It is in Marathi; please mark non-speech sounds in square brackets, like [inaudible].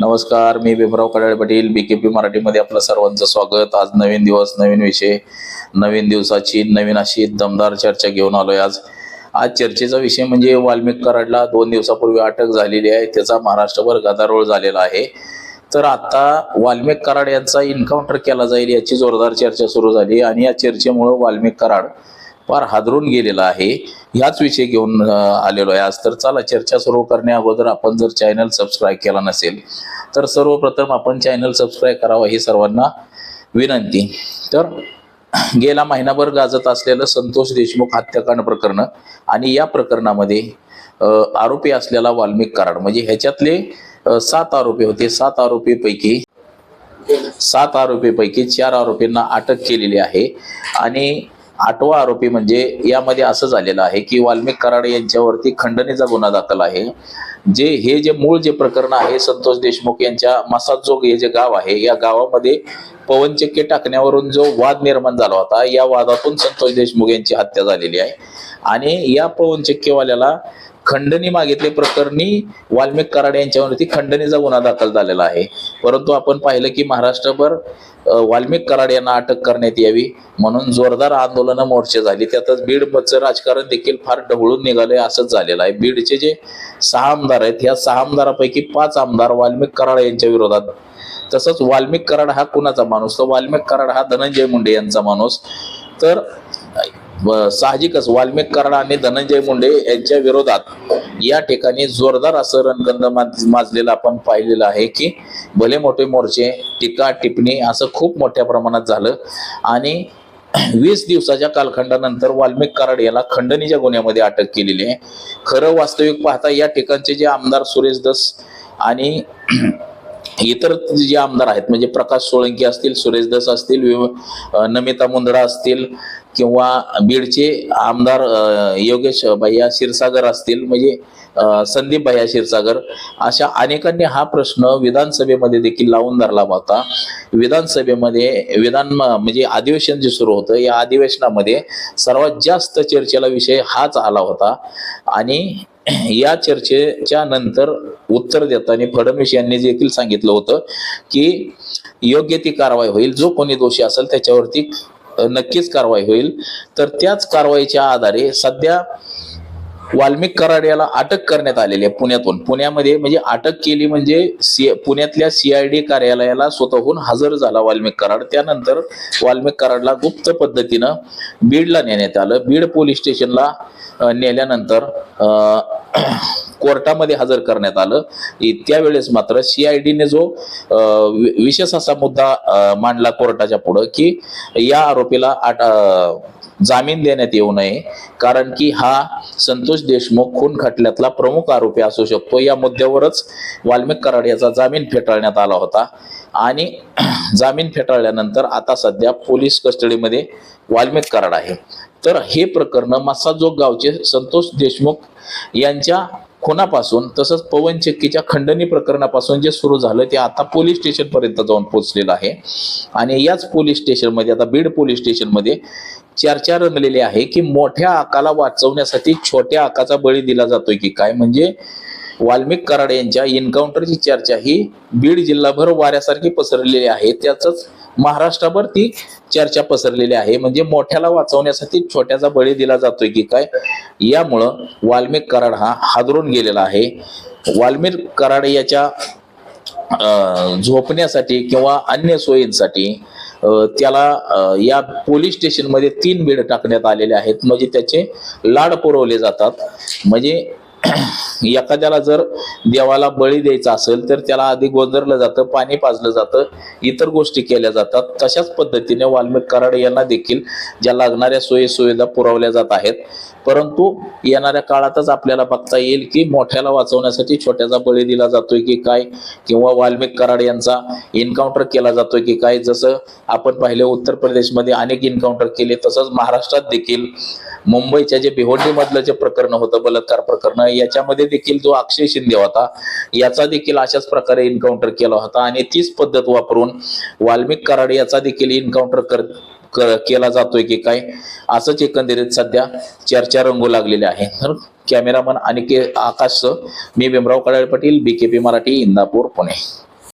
नमस्कार मी Bhimrao Kadale Patil B K P मराठीमध्ये आपलं सर्वांचं स्वागत. आज नवीन दिवस नवीन विषय नवीन दिवसाची नवीन अशी दमदार चर्चा घेऊन आलोय आज. आज चर्चेचा विषय म्हणजे वाल्मिक कराडला दोन दिवसापूर्वी अटक झालेली आहे. त्याचा महाराष्ट्रभर गदारोळ झालेला आहे. तर आता वाल्मिक कराड यांचा एन्काउंटर केला जाईल याची जोरदार चर्चा सुरू झाली आणि या चर्चेमुळे वाल्मिक कराड फार हादरून गेलेला आहे. ह्याच विषय घेऊन आलेलो आहे. आज तर चला चर्चा सुरू करण्या अगोदर आपण जर चॅनल सबस्क्राईब केला नसेल तर सर्वप्रथम आपण चॅनल सबस्क्राईब करावा ही सर्वांना विनंती. तर गेला महिनाभर गाजत असलेलं संतोष देशमुख हत्याकांड प्रकरण आणि या प्रकरणामध्ये आरोपी असलेला वाल्मिक कराड. म्हणजे ह्याच्यातले सात आरोपी होते. सात आरोपीपैकी सात आरोपीपैकी चार आरोपींना अटक केलेली आहे. आणि आठवा आरोपी म्हणजे यामध्ये असं झालेलं आहे की वाल्मिक कराड यांच्यावरती खंडणीचा गुन्हा दाखल आहे. जे हे जे मूळ जे प्रकरण आहे संतोष देशमुख यांच्या मसाजोग हे जे गाव आहे या गावामध्ये पवनचक्की टाकण्यावरून जो वाद निर्माण झाला होता या वादातून संतोष देशमुख यांची हत्या झालेली आहे. आणि या पवनचक्कीवाल्याला खंडणी मागितले प्रकरणी वाल्मिक कराड यांच्यावरती खंडणीचा गुन्हा दाखल झालेला आहे. परंतु आपण पाहिलं की महाराष्ट्रभर वाल्मिक कराड यांना अटक करण्यात यावी म्हणून जोरदार आंदोलनं मोर्चे झाली. त्यातच बीडचं राजकारण देखील फार ढवळून निघालंय असंच झालेलं आहे. बीडचे जे सहा आमदार आहेत ह्या सहा आमदारापैकी पाच आमदार वाल्मिक कराड यांच्या विरोधात. तसंच वाल्मिक कराड हा कुणाचा माणूस? तर वाल्मिक कराड हा धनंजय मुंडे यांचा माणूस. तर साहजिकच वाल्मिक कराड आणि धनंजय मुंडे यांच्या विरोधात या ठिकाणी जोरदार असं रणकंद माज- माजलेलं आपण पाहिलेलं आहे की भले मोठे मोर्चे टीका टिप्पणी असं खूप मोठ्या प्रमाणात झालं. आणि [clears throat] वीस दिवसाच्या कालखंडानंतर वाल्मिक कराड याला खंडणीच्या गुन्ह्यामध्ये अटक केलेली आहे. खरं वास्तविक पाहता या ठिकाणचे जे आमदार सुरेश दस आणि [clears throat] इतर जे आमदार आहेत म्हणजे प्रकाश सोळंकी असतील सुरेश दस असतील विव- नमिता मुंदडा असतील किंवा बीडचे आमदार योगेश भैया क्षीरसागर असतील म्हणजे संदीप भैया क्षीरसागर अशा अनेकांनी हा प्रश्न विधानसभेमध्ये देखील लावून धरला होता. विधानसभेमध्ये विधान म- म्हणजे अधिवेशन जे सुरू होतं या अधिवेशनामध्ये सर्वात जास्त चर्चेला विषय हाच आला होता. आणि या चर्चेच्या नंतर उत्तर देताना फडणवीस यांनी देखील सांगितलं होतं की योग्य ती कारवाई होईल. जो कोणी दोषी असेल त्याच्यावरती नक्कीच कारवाई होईल. तर त्याच कारवाईच्या आधारे सध्या वाल्मिक कराड याला अटक करण्यात आलेली आहे पुण्यातून. पुण्यामध्ये म्हणजे अटक केली म्हणजे सी पुण्यातल्या सीआयडी कार्यालयाला स्वतःहून हजर झाला वाल्मिक कराड. त्यानंतर वाल्मिक कराडला गुप्त पद्धतीनं बीडला नेण्यात आलं. बीड पोलीस स्टेशनला नेल्यानंतर कोर्टामध्ये हजर करण्यात आलं. त्यावेळेस मात्र सीआयडीने जो विशेष असा मुद्दा मांडला कोर्टाच्या पुढं की या आरोपीला आट- जामीन देण्यात येऊ नये. कारण की हा संतोष देशमुख खून खटल्यातला प्रमुख आरोपी असू शकतो. या मुद्द्यावरच वाल्मिक कराड याचा जामीन फेटाळण्यात आला होता. आणि जामीन फेटाळल्यानंतर आता सध्या पोलीस कस्टडीमध्ये वाल्मिक कराड आहे. तर हे प्रकरण मासाजोग गावचे संतोष देशमुख यांच्या खुनापासून तसंच पवन चक्कीच्या खंडणी प्रकरणापासून जे सुरू झालं ते आता पोलीस स्टेशन पर्यंत जाऊन पोहोचलेलं आहे. आणि याच पोलीस स्टेशनमध्ये आता बीड पोलीस स्टेशनमध्ये चर्चा रंगलेली आहे की मोठ्या आकाला वाचवण्यासाठी छोट्या आकाचा बळी दिला जातोय की काय? म्हणजे वाल्मिक कराड यांच्या एन्काउंटरची चर्चा ही बीड जिल्हाभर वाऱ्यासारखी पसरलेली आहे. त्याच महाराष्ट्राभर ती चर्चा पसरलेली आहे. म्हणजे मोठ्याला वाचवण्यासाठी छोट्याचा बळी दिला जातोय की काय? यामुळं वाल्मिक कराड हा हादरून गेलेला आहे. वाल्मिक कराड याच्या झोपण्यासाठी किंवा अन्य सोयींसाठी त्याला या पोलीस स्टेशनमध्ये तीन बेड टाकण्यात आलेले आहेत. म्हणजे त्याचे लाड पुरवले जातात. म्हणजे [clears throat] एखाद्याला जर देवाला बळी द्यायचा असेल तर त्याला आधी गोंधरलं जातं पाणी पाजलं जातं इतर गोष्टी केल्या जातात. तशाच पद्धतीने वाल्मिक कराड यांना देखील ज्या लागणाऱ्या सोयी सुविधा पुरवल्या जात आहेत. परंतु येणाऱ्या काळातच आपल्याला बघता येईल की मोठ्याला वाचवण्यासाठी छोट्याचा बळी दिला जातोय की काय किंवा वाल्मिक कराड यांचा एन्काउंटर केला जातोय की काय. जसं आपण पाहिले उत्तर प्रदेशमध्ये अनेक एन्काउंटर केले तसंच महाराष्ट्रात देखील मुंबईच्या जे भिवंडीमधलं जे प्रकरण होतं बलात्कार प्रकरण याच्यामध्ये देखील जो अक्षय शिंदे होता याचा देखील अशाच प्रकारे एन्काउंटर केला होता आणि तीच पद्धत वापरून वाल्मिक कराड याचा देखील एन्काउंटर कर क- केला जातोय की काय असंच एकंदरीत सध्या चर्चा रंगू लागलेली आहे. तर कॅमेरामन आणि के आकाश मी भीमराव कडाळे पाटील बीकेपी मराठी इंदापूर पुणे.